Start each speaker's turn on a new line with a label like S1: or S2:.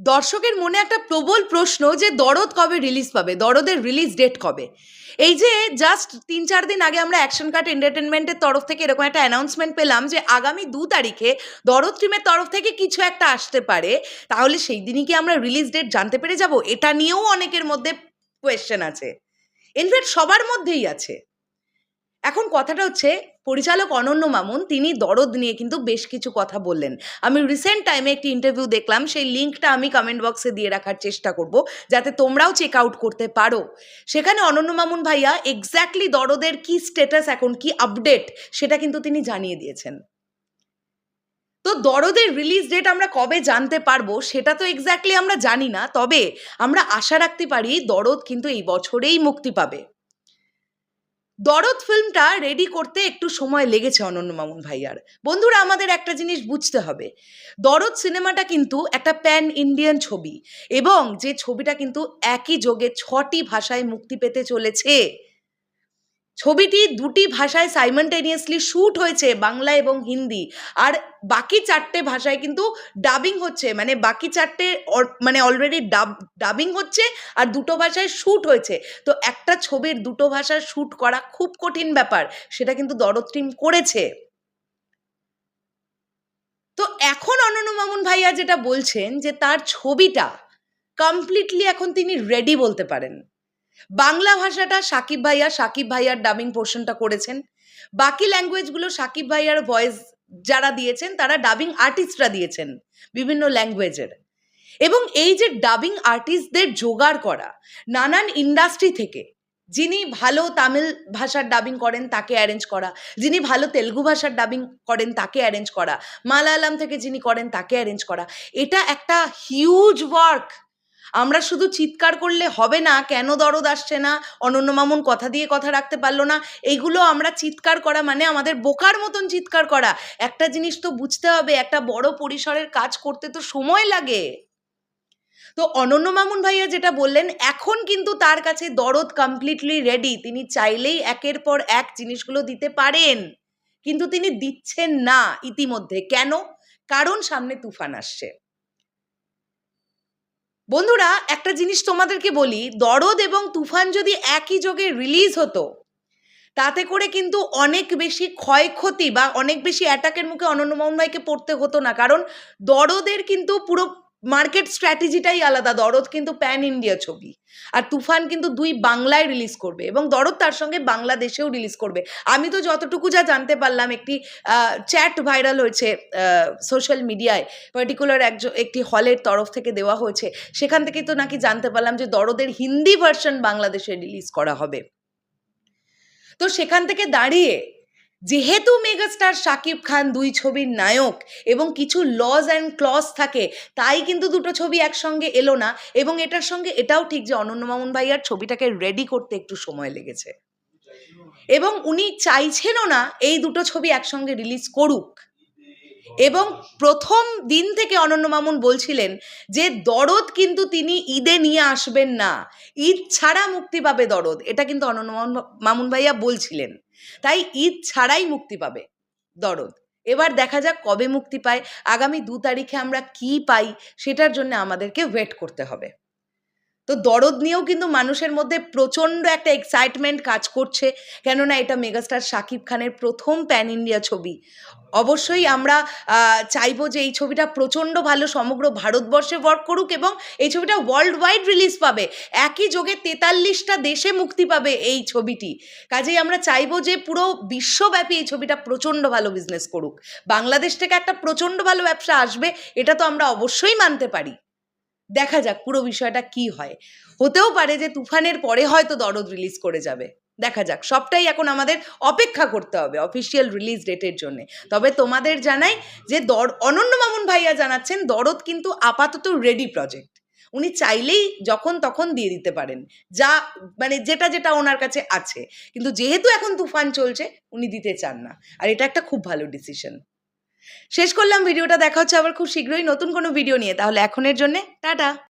S1: দর্শকের মনে একটা প্রবল প্রশ্ন যে দরদ কবে রিলিজ পাবে? দরদের রিলিজ ডেট কবে? এই যে জাস্ট তিন চার দিন আগে আমরা অ্যাকশন কাট এন্টারটেনমেন্টের তরফ থেকে এরকম একটা অ্যানাউন্সমেন্ট পেলাম যে আগামী দু তারিখে দরদ টিমের তরফ থেকে কিছু একটা আসতে পারে। তাহলে সেই দিনই কি আমরা রিলিজ ডেট জানতে পেরে যাব? এটা নিয়েও অনেকের মধ্যে কোয়েশ্চেন আছে। ইনফ্যাক্ট সবার মধ্যেই আছে। এখন কথাটা হচ্ছে, পরিচালক অনন্য মামুন, তিনি দরদ নিয়ে কিন্তু বেশ কিছু কথা বললেন। আমি রিসেন্ট টাইমে একটি ইন্টারভিউ দেখলাম, সেই লিঙ্কটা আমি কমেন্ট বক্সে দিয়ে রাখার চেষ্টা করব, যাতে তোমরাও চেক আউট করতে পারো। সেখানে অনন্য মামুন ভাইয়া এক্স্যাক্টলি দরদের কি স্ট্যাটাস এখন কি আপডেট সেটা কিন্তু তিনি জানিয়ে দিয়েছেন। তো দরদের রিলিজ ডেট আমরা কবে জানতে পারব, সেটা তো এক্স্যাক্টলি আমরা জানি না, তবে আমরা আশা রাখতে পারি দরদ কিন্তু এই বছরেই মুক্তি পাবে। দরদ ফিল্মটা রেডি করতে একটু সময় লেগেছে অনন্য মামুন ভাইয়ার। বন্ধুরা, আমাদের একটা জিনিস বুঝতে হবে। দরদ সিনেমাটা কিন্তু একটা প্যান ইন্ডিয়ান ছবি এবং যে ছবিটা কিন্তু একই যোগে ছটি ভাষায় মুক্তি পেতে চলেছে। ছবিটি দুটি ভাষায় সাইমনটেনিয়াসলি শ্যুট হয়েছে, বাংলা এবং হিন্দি। আর বাকি চারটে ভাষায় কিন্তু ডাবিং হচ্ছে মানে বাকি চারটে মানে অলরেডি ডাব ডাবিং হচ্ছে আর দুটো ভাষায় শ্যুট হয়েছে। তো একটা ছবির দুটো ভাষায় শ্যুট করা খুব কঠিন ব্যাপার, সেটা কিন্তু দরদ টিম করেছে। তো এখন অনন্য মামুন ভাইয়া যেটা বলছেন যে তার ছবিটা কমপ্লিটলি এখন তিনি রেডি বলতে পারেন। বাংলা ভাষাটা সাকিব ভাইয়া, সাকিব ভাইয়ার ডাবিং পোর্শনটা করেছেন। বাকি ল্যাঙ্গুয়েজগুলো সাকিব ভাইয়ার ভয়েস যারা দিয়েছেন, তারা ডাবিং আর্টিস্টরা দিয়েছেন বিভিন্ন ল্যাঙ্গুয়েজের এবং এই যে ডাবিং আর্টিস্টদের জোগাড় করা নানান ইন্ডাস্ট্রি থেকে, যিনি ভালো তামিল ভাষার ডাবিং করেন, তাকে অ্যারেঞ্জ করা। যিনি ভালো তেলুগু ভাষার ডাবিং করেন, তাকে অ্যারেঞ্জ করা। মালায়ালাম থেকে যিনি করেন, তাকে অ্যারেঞ্জ করা। এটা একটা হিউজ ওয়ার্ক আমরা শুধু চিৎকার করলে হবে না, কেন দরদ আসছে না, অনন্য মামুন কথা দিয়ে কথা রাখতে পারল না, এইগুলো আমরা চিৎকার করা মানে আমাদের বোকার মতন চিৎকার করা। একটা জিনিস তো বুঝতে হবে, একটা বড় পরিসরের কাজ করতে তো সময় লাগে। তো অনন্য মামুন ভাইয়া যেটা বললেন, এখন কিন্তু তার কাছে দরদ কমপ্লিটলি রেডি তিনি চাইলেই একের পর এক জিনিসগুলো দিতে পারেন, কিন্তু তিনি দিচ্ছেন না ইতিমধ্যে। কেন? কারণ সামনে তুফান আসছে। বন্ধুরা, একটা জিনিস তোমাদেরকে বলি, দরদ এবং তুফান যদি একই যোগে রিলিজ হতো, তাতে করে কিন্তু অনেক বেশি ক্ষয়ক্ষতি বা অনেক বেশি অ্যাটাকের মুখে অনন্য মোহন ভাইকে পড়তে হতো না। কারণ দরদের কিন্তু পুরো মার্কেট স্ট্র্যাটেজিটাই আলাদা, দরদ কিন্তু প্যান ইন্ডিয়া ছবি। আর তুফান কিন্তু দুই বাংলায় রিলিজ করবে এবং দরদ তার সঙ্গে বাংলাদেশেও রিলিজ করবে। আমি তো যতটুকু যা জানতে পারলাম, একটি চ্যাট ভাইরাল হয়েছে সোশ্যাল মিডিয়ায় পার্টিকুলার একজন একটি হলের তরফ থেকে দেওয়া হয়েছে। সেখান থেকে তো নাকি জানতে পারলাম যে দরদের হিন্দি ভার্সন বাংলাদেশে রিলিজ করা হবে। তো সেখান থেকে দাঁড়িয়ে যেহেতু মেগাস্টার শাকিব খান দুই ছবির নায়ক এবং কিছু লজ অ্যান্ড ক্লস থাকে, তাই কিন্তু দুটো ছবি একসঙ্গে এলো না এবং এটার সঙ্গে এটাও ঠিক যে অনন্য মামুন ভাইয়ার ছবিটাকে রেডি করতে একটু সময় লেগেছে। এবং উনি চাইছেনও না এই দুটো ছবি একসঙ্গে রিলিজ করুক। এবং প্রথম দিন থেকে অনন্য মামুন বলছিলেন যে দরদ কিন্তু তিনি ঈদে নিয়ে আসবেন না। ঈদ ছাড়া মুক্তি পাবে দরদ। এটা কিন্তু অনন্য মামুন- মামুন ভাইয়া বলছিলেন। তাই ঈদ ছাড়াই মুক্তি পাবে দরদ। এবার দেখা যাক কবে মুক্তি পায়। আগামী দু তারিখে আমরা কি পাই সেটার জন্য আমাদেরকে ওয়েট করতে হবে। তো দরদ নিয়েও কিন্তু মানুষের মধ্যে প্রচণ্ড একটা এক্সাইটমেন্ট কাজ করছে। কেননা এটা মেগাস্টার শাকিব খানের প্রথম প্যান ইন্ডিয়া ছবি। অবশ্যই আমরা চাইব যে এই ছবিটা প্রচণ্ড ভালো সমগ্র ভারতবর্ষে ওয়ার্ক করুক এবং এই ছবিটা ওয়ার্ল্ড ওয়াইড রিলিজ পাবে। একই যোগে তেতাল্লিশটা দেশে মুক্তি পাবে এই ছবিটি। কাজেই আমরা চাইব যে পুরো বিশ্বব্যাপী এই ছবিটা প্রচণ্ড ভালো বিজনেস করুক। বাংলাদেশ থেকে একটা প্রচণ্ড ভালো ব্যবসা আসবে, এটা তো আমরা অবশ্যই মানতে পারি। দেখা যাক পুরো বিষয়টা কি হয়। হতেও পারে যে তুফানের পরে হয়তো দরদ রিলিজ করে যাবে। দেখা যাক, সবটাই এখন আমাদের অপেক্ষা করতে হবে অফিসিয়াল রিলিজ ডেটের জন্য। তবে তোমাদের জানাই যে দর, অনন্য মামুন ভাইয়া জানাচ্ছেন, দরদ কিন্তু আপাতত রেডি প্রজেক্ট উনি চাইলেই যখন তখন দিয়ে দিতে পারেন। যা মানে যেটা যেটা ওনার কাছে আছে। কিন্তু যেহেতু এখন তুফান চলছে, উনি দিতে চান না। আর এটা একটা খুব ভালো ডিসিশন শেষ করলাম, ভিডিওটা দেখা হচ্ছে আবার খুব শীঘ্রই নতুন কোনো ভিডিও নিয়ে। তাহলে এখনের জন্যে টাটা।